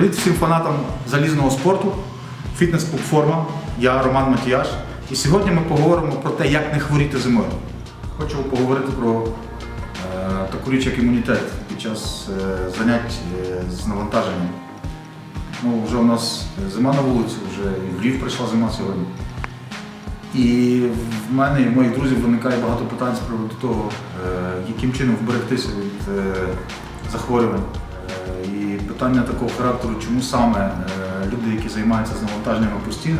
Привіт всім фанатам залізного спорту, фітнес-платформа. Я Роман Матіяш. І сьогодні ми поговоримо про те, як не хворіти зимою. Хочу поговорити про е, таку річ, як імунітет під час е, занять е, з навантаженням. Ну, вже у нас зима на вулиці, вже і в Львів прийшла зима сьогодні. І в мене і в моїх друзів виникає багато питань з приводу того, е, яким чином вберегтися від е, захворювань. І питання такого характеру, чому саме е, люди, які займаються з навантаженнями постійно,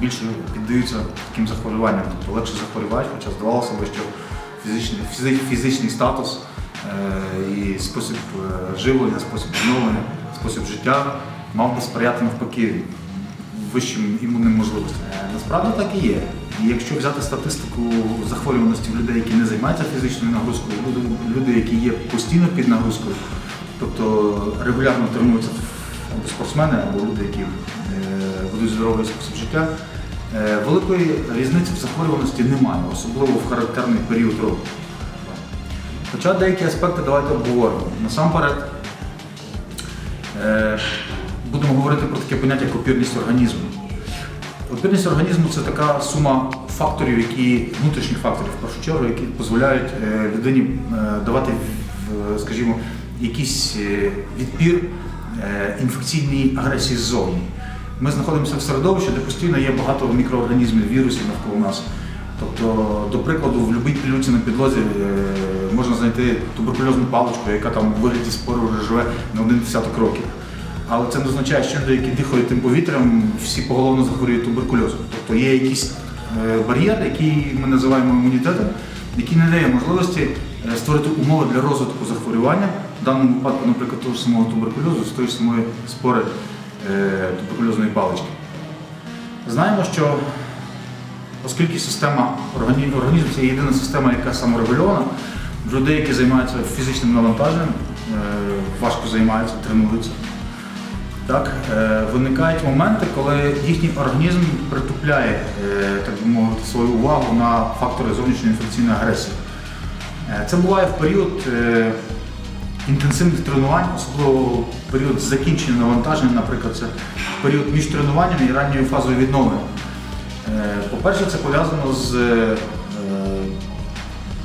більше піддаються таким захворюванням, тобто легше захворювати, хоча здавалося б, що фізичний, фізи- фізичний статус е, і спосіб е, живлення, спосіб відновлення, спосіб життя мав би сприяти навпаки вищим імунним можливостям. Насправді так і є. І якщо взяти статистику захворюваності в людей, які не займаються фізичною нагрузкою, люди, які є постійно під нагрузкою, тобто регулярно тренуються спортсмени, або люди, які ведуть здоровий спосіб життя, е, великої різниці в захворюваності немає, особливо в характерний період року. Хоча деякі аспекти давайте обговоримо. Насамперед, Е, Будемо говорити про таке поняття як опірність організму. Опірність організму це така сума факторів, які, внутрішніх факторів, в першу чергу, які дозволяють е, людині давати, скажімо, якийсь е, відпір е, інфекційній агресії ззовні. Ми знаходимося в середовищі, де постійно є багато мікроорганізмів, вірусів навколо нас. Тобто, до прикладу, в будь-якій пилюці на підлозі е, можна знайти туберкульозну паличку, яка там у вигляді спору вже живе на один десяток років. Але це не означає, що люди, які дихають тим повітрям, всі поголовно захворюють туберкульозом. Тобто є якийсь бар'єр, який ми називаємо імунітетом, який не дає можливості створити умови для розвитку захворювання, в даному випадку, наприклад, того самого туберкульозу, з тої самої спори е, туберкульозної палички. Знаємо, що оскільки система органі- організму це єдина система, яка саморегульована, в людей, які займаються фізичним навантаженням, е, важко займаються, тренуються. Так, е, виникають моменти, коли їхній організм притупляє, е, так би мовити, свою увагу на фактори зовнішньої інфекційної агресії. Е, Це буває в період е, інтенсивних тренувань, особливо період закінчення навантаження, наприклад, це період між тренуваннями і ранньою фазою відновлення. Е, По-перше, це пов'язано з е,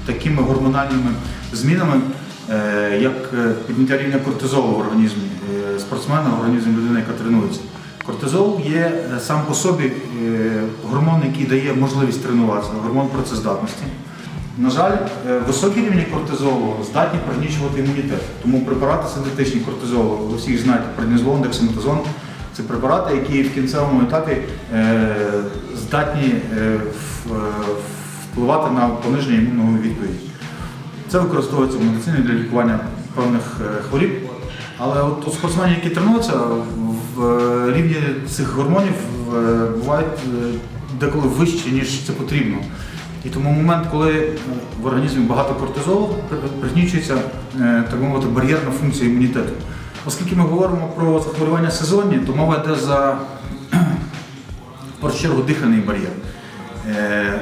такими гормональними змінами, е, як підняття рівня кортизолу в організмі спортсмена, в організмі людини, яка тренується. Кортизол є сам по собі гормон, який дає можливість тренуватися, гормон працездатності. На жаль, е, високі рівні кортизолу здатні пригнічувати імунітет. Тому препарати синтетичні кортизолу, ви всі знаєте, преднізолон, дексаметазон, це препарати, які в кінцевому етапі е, здатні е, впливати на пониження імунної відповіді. Це використовується в медицині для лікування певних хворіб. Але от у які тренуються, в рівні цих гормонів бувають деколи вищі, ніж це потрібно. І тому момент, коли в організмі багато кортизолу, пригнічується е, так мовити, бар'єрна функція імунітету. Оскільки ми говоримо про захворювання сезонні, то мова йде за в першу чергу дихальний бар'єр. Е,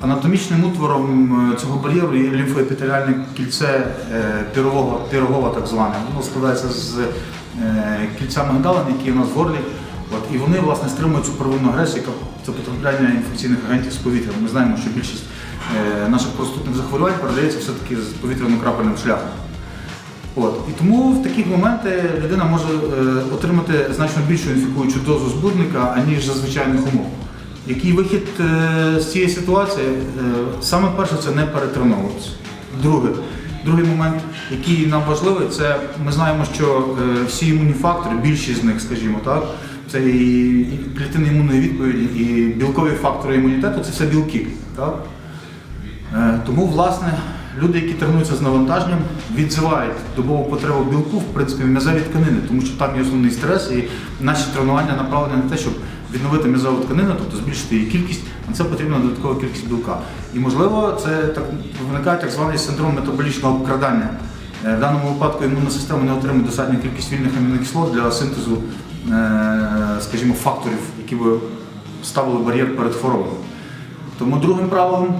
Анатомічним утвором е, цього бар'єру є лімфоепітеріальне кільце пірогова, пірогова так зване. Воно складається з кільця мигдалин, які у нас в горлі. От, і вони власне стримують цю первинну агресію, яка це потрапляння інфекційних агентів з повітря. Ми знаємо, що більшість е, наших простудних захворювань передається все-таки з повітряно-крапельним шляхом. От. І тому в такі моменти людина може е, отримати значно більшу інфікуючу дозу збудника, аніж за звичайних умов. Який вихід е, з цієї ситуації? Е, саме перше це не перетреновуватися. Друге, другий момент, який нам важливий, це ми знаємо, що е, всі імунні фактори, більшість з них, скажімо так, це і клітини імунної відповіді, і білкові фактори імунітету це все білки. Так? Е, Тому, власне, люди, які тренуються з навантаженням, відзивають добову потребу білку, в принципі, в м'язеві тканини, тому що там є основний стрес, і наші тренування направлені на те, щоб відновити м'язову тканину, тобто збільшити її кількість, на це потрібна додаткова кількість білка. І можливо, це так виникає так званий синдром метаболічного обкрадання. Е, В даному випадку імунна система не отримує достатню кількість вільних амінокислот для синтезу, скажімо, факторів, які би ставили бар'єр перед хворобою. Тому другим правилом,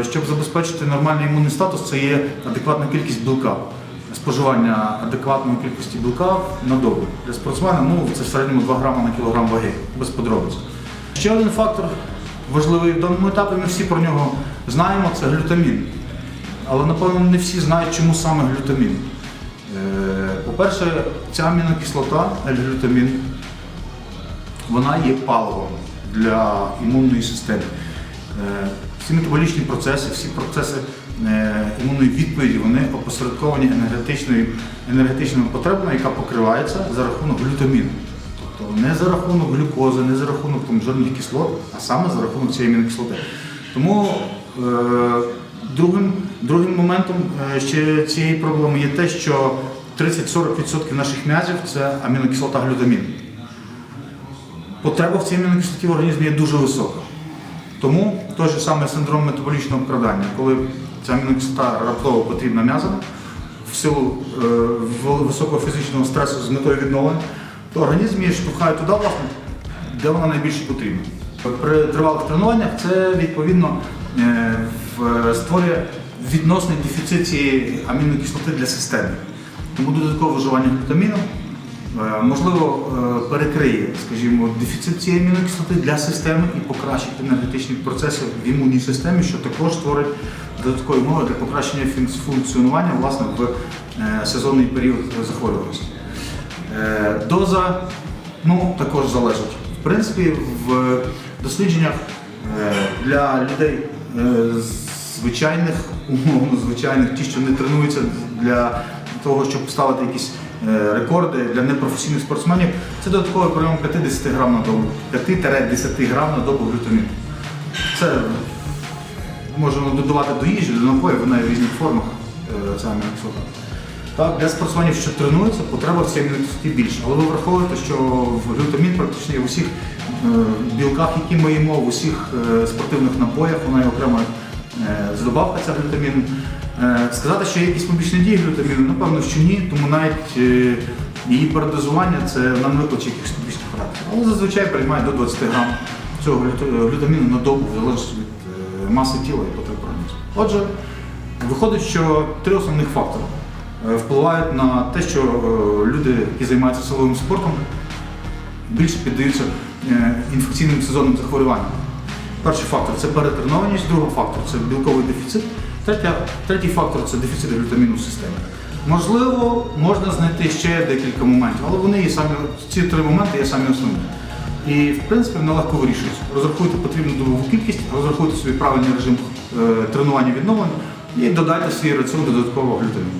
е, щоб забезпечити нормальний імунний статус, це є адекватна кількість білка. споживання адекватної кількості білка на добу. Для спортсмена ну, це в середньому 2 грама на кілограм ваги, без подробиць. Ще один фактор важливий в даному етапі, ми всі про нього знаємо, це глютамін. Але напевно не всі знають, чому саме глютамін. Е, По-перше, ця амінокислота, L-глютамін, вона є паливом для імунної системи. Е, Всі метаболічні процеси, всі процеси е, імунної відповіді, вони опосередковані енергетичною, енергетичними потребами, яка покривається за рахунок глютаміну. Тобто не за рахунок глюкози, не за рахунок там, жирних кислот, а саме за рахунок цієї амінокислоти. Тому другим, другим моментом е, ще цієї проблеми є те, що 30-40% наших м'язів це амінокислота глютамін. Потреба в цій амінокислоті в організмі є дуже висока. Тому той же самий синдром метаболічного вкрадання, коли ця амінокислота раптово потрібна м'язам в силу е, високого фізичного стресу з метою відновлення, то організм її штовхає туди, власне, де вона найбільше потрібна. При тривалих тренуваннях це відповідно створює відносний дефіцит цієї амінокислоти для системи. Тому додаткове вживання глютаміну Е, можливо, е, перекриє, скажімо, дефіцит цієї амінокислоти для системи і покращить енергетичні процеси в імунній системі, що також створить додаткові умови для покращення функціонування власне в е, сезонний період захворюваності. Е, Доза ну, також залежить. В принципі, в дослідженнях е, для людей е, звичайних, умовно звичайних, ті, що не тренуються для того, щоб поставити якісь е, рекорди для непрофесійних спортсменів, це додатковий прийом 50 грам на добу, 5-10 грам на добу глютаміну. Це можемо додавати до їжі, до напоїв, вона в різних формах е, ця амінокислота. Так, для спортсменів, що тренуються, потреба в цій амінокислоті більше. Але ви враховуєте, що глютамін практично є в усіх е, білках, які ми їмо, в усіх е, спортивних напоях, вона є окрема е, добавка ця глютаміну. Е, сказати, що є якісь побічні дії глютаміну, напевно, що ні, тому навіть е, її передозування це нам викличе якихось побічних характерів. Але зазвичай приймає до 20 грам цього глюта- глютаміну на добу, в залежності від е, маси тіла і потреб організму. Отже, виходить, що три основних фактори е, впливають на те, що е, люди, які займаються силовим спортом, більше піддаються е, інфекційним сезонним захворюванням. Перший фактор це перетренованість, другий фактор це білковий дефіцит, третя, третій фактор це дефіцит глютаміну в системі. Можливо, можна знайти ще декілька моментів, але вони є самі, ці три моменти є самі основні. І в принципі вони легко вирішуються. Розрахуйте потрібну добову кількість, розрахуйте собі правильний режим е, тренування відновлення і додайте свій раціон додаткового глютаміну.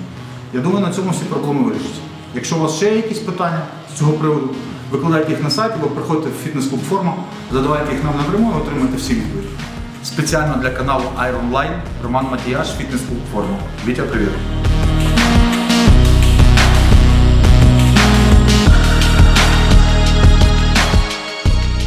Я думаю, на цьому всі проблеми вирішаться. Якщо у вас ще є якісь питання з цього приводу, викладайте їх на сайт або приходьте в фітнес-клуб форму, задавайте їх нам напряму і отримайте всі відповіді. Спеціально для каналу Iron Line Роман Матіяш, фітнес-клуб форма. Вітя, привіт!